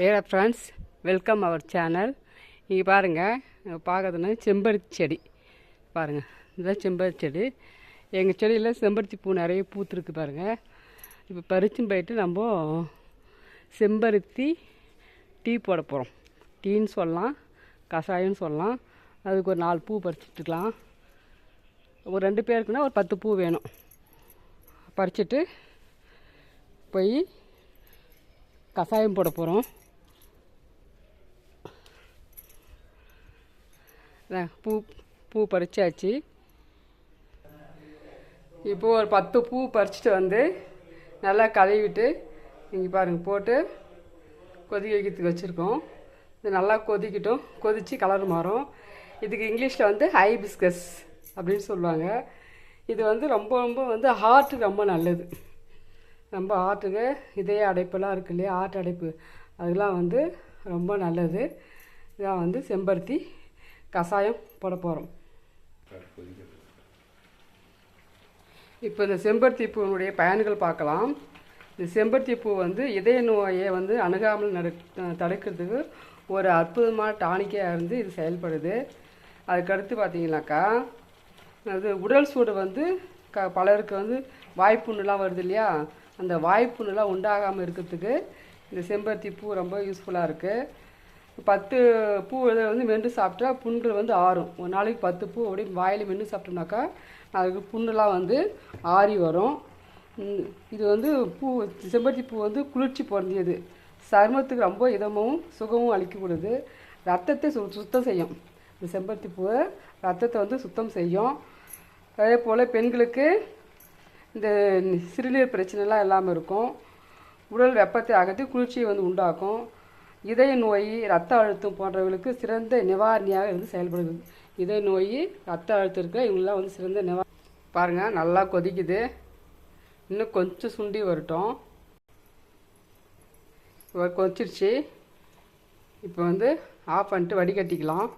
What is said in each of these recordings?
வேற friends welcome our channel இங்கே பாருங்கள் பார்க்கறதுனா செம்பருத்தி செடி. பாருங்கள் இதுதான் செம்பருத்தி செடி. எங்கள் செடியில் செம்பருத்தி பூ நிறைய பூத்துருக்கு பாருங்கள் இப்போ பறிச்சுன்னு போயிட்டு நம்ம செம்பருத்தி டீ போட போகிறோம் டீன்னு சொல்லலாம் கஷாயம்னு சொல்லலாம். அதுக்கு ஒரு நாலு பூ பறிச்சிட்டுக்கலாம் ஒரு ரெண்டு பேருக்குன்னா ஒரு பத்து பூ வேணும். பறிச்சுட்டு போய் கஷாயம் போட போகிறோம் பூ பூ பறிச்சாச்சு. இப்போது ஒரு பத்து பூ பறிச்சுட்டு வந்து நல்லா கழுவிட்டு இங்கே பாருங்கள் போட்டு கொதிக்க வைக்கிறதுக்கு வச்சுருக்கோம். இது நல்லா கொதிக்கட்டும். கொதித்து கலர் மாறும். இதுக்கு இங்கிலீஷில் வந்து ஹை பிஸ்கஸ் அப்படின்னு சொல்லுவாங்க. இது வந்து ரொம்ப ரொம்ப வந்து ஹார்ட்டுக்கு ரொம்ப நல்லது. ரொம்ப ஹார்ட்டுக்கு இதய அடைப்பெல்லாம் இருக்கு இல்லையா? ஹார்ட் அடைப்பு. அதெல்லாம் வந்து ரொம்ப நல்லது. இதான் வந்து செம்பருத்தி கஷாயம் போட போகிறோம் இப்போ இந்த செம்பருத்தி பூவினுடைய பயன்கள் பார்க்கலாம். இந்த செம்பருத்தி பூ வந்து இதய நோயை வந்து அணுகாமல் நடு தடுக்கிறதுக்கு ஒரு அற்புதமான டானிக்காக இருந்து இது செயல்படுது. அதுக்கடுத்து பார்த்தீங்கன்னாக்கா அது உடல் சூடு வந்து க பலருக்கு வந்து வாய்ப்புண்ணுலாம் வருது இல்லையா? அந்த வாய்ப்புண்ணுலாம் உண்டாகாமல் இருக்கிறதுக்கு இந்த செம்பருத்தி பூ ரொம்ப யூஸ்ஃபுல்லாக இருக்குது பத்து பூ இதை வந்து மென்று சாப்பிட்டா புண்கள் வந்து ஆறும். ஒரு நாளைக்கு பத்து பூ அப்படியே வாயில் மென்று சாப்பிட்டோம்னாக்கா அதுக்கு புண்ணெல்லாம் வந்து ஆறி வரும். இது வந்து பூ செம்பருத்தி பூ வந்து குளிர்ச்சி பொருந்தியது. சருமத்துக்கு ரொம்ப இதமும் சுகமும் அளிக்கக்கூடியது. ரத்தத்தை சு சுத்தம் செய்யும். இந்த செம்பருத்தி பூவை ரத்தத்தை வந்து சுத்தம் செய்யும். அதே போல் பெண்களுக்கு இந்த சிறுநீர் பிரச்சனைலாம் இல்லாமல் இருக்கும். உடல் வெப்பத்தை அகற்றி குளிர்ச்சியை வந்து உண்டாக்கும். இதய நோய் ரத்த அழுத்தம் போன்றவர்களுக்கு சிறந்த நிவாரணியாக இருந்து செயல்படுது. இதய நோய் ரத்த அழுத்தம் இருக்க இவங்களாம் வந்து சிறந்த நிவா பாருங்கள் நல்லா கொதிக்குது. இன்னும் கொஞ்சம் சுண்டி வரட்டும். கொதிச்சிருச்சு. இப்போ வந்து ஆஃப் பண்ணிட்டு வடிகட்டிக்கலாம்.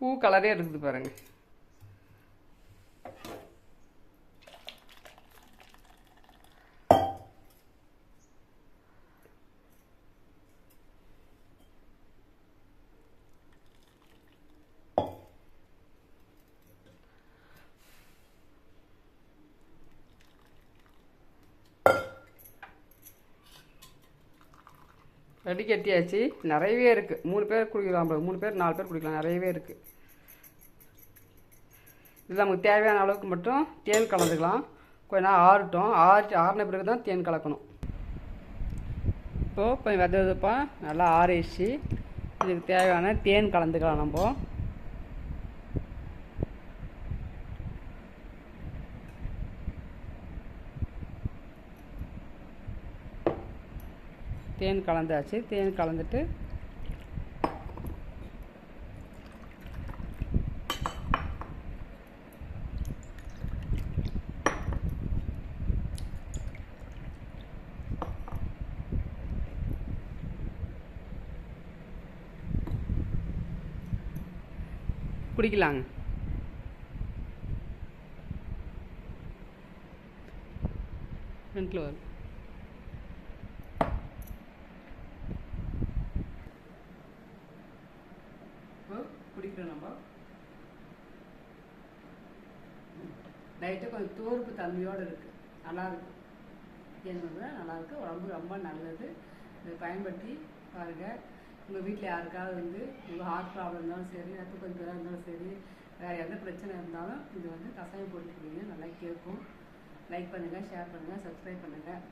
பூ கலரே இருக்குது பாருங்கள் ரெடி கட்டியாச்சு நிறையவே இருக்குது மூணு பேர் குடிக்கலாம் மூணு பேர் நாலு பேர் குடிக்கலாம். நிறையவே இருக்குது இதில் நமக்கு தேவையான அளவுக்கு மட்டும் தேன் கலந்துக்கலாம். கொஞ்ச நேரம் ஆறட்டும். ஆறு ஆறின பிறகு தான் தேன் கலக்கணும். இப்போது கொஞ்சம் வெத வெதப்பாக நல்லா ஆறிடுச்சு. இதுக்கு தேவையான தேன் கலந்துக்கலாம் நம்ம. தேன் கலந்தாச்சு. தேன் கலந்துட்டு குடிக்கலாங்க. ஃப்ரண்ட்டில் வரும். இப்போ குடிக்கிறோம் நம்ம லைட்டாக கொஞ்சம் தோர்ப்பு தன்மையோடு இருக்குது நல்லா இருக்கு நல்லாயிருக்கு உடம்பு ரொம்ப நல்லது. இதை பயன்படுத்தி பாருங்கள் உங்கள் வீட்டில் யாருக்காவது வந்து உங்கள் ஹார்ட் ப்ராப்ளம் இருந்தாலும் சரி ரத்த கொதிப்பாக இருந்தாலும் சரி வேறு எந்த பிரச்சனை இருந்தாலும் இது வந்து கசாயம் போட்டு நல்லா கேட்கும். லைக் பண்ணுங்கள் ஷேர் பண்ணுங்கள் சப்ஸ்கிரைப் பண்ணுங்கள்